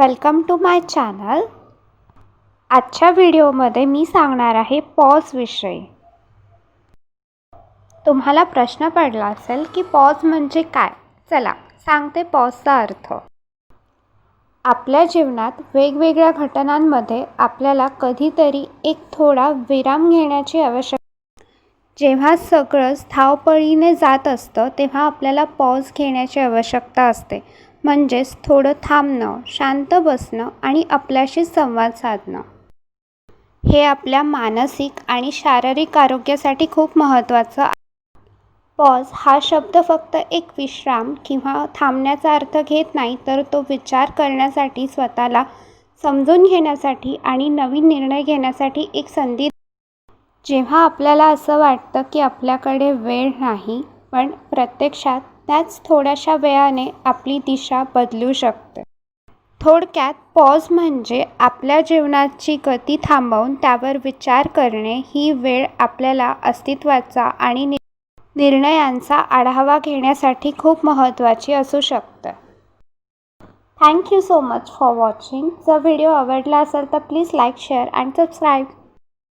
Welcome to my channel. आजच्या व्हिडिओमध्ये मी सांगणार आहे पॉज विषयी. तुम्हाला प्रश्न पडला असेल की पॉज म्हणजे काय? चला सांगते पॉजचा अर्थ. आपल्या जीवनात वेगवेगळ्या घटनांमध्ये आपल्याला कधीतरी एक थोडा विराम घेण्याची आवश्यकता जेव्हा सगळंच धावपळीने जात असतं तेव्हा आपल्याला पॉज घेण्याची आवश्यकता असते. म्हणजेच थोडं थांबणं शांत बसणं आणि आपल्याशी संवाद साधणं. हे आपल्या मानसिक आणि शारीरिक आरोग्यासाठी खूप महत्त्वाचं आहे. पॉज हा शब्द फक्त एक विश्राम किंवा थांबण्याचा अर्थ घेत नाही तर तो विचार करण्यासाठी स्वतःला समजून घेण्यासाठी आणि नवीन निर्णय घेण्यासाठी एक संधी जेव्हा आपल्याला असं वाटतं की आपल्याकडे वेळ नाही पण प्रत्यक्षात त्याच थोड्याशा वेळाने आपली दिशा बदलू शकते. थोडक्यात पॉज म्हणजे आपल्या जीवनाची गती थांबवून त्यावर विचार करणे ही वेळ आपल्याला अस्तित्वाचा आणि नि निर्णयांचा आढावा घेण्यासाठी खूप महत्त्वाची असू शकते. Thank you so much for watching जर व्हिडिओ आवडला असेल तर please like share and subscribe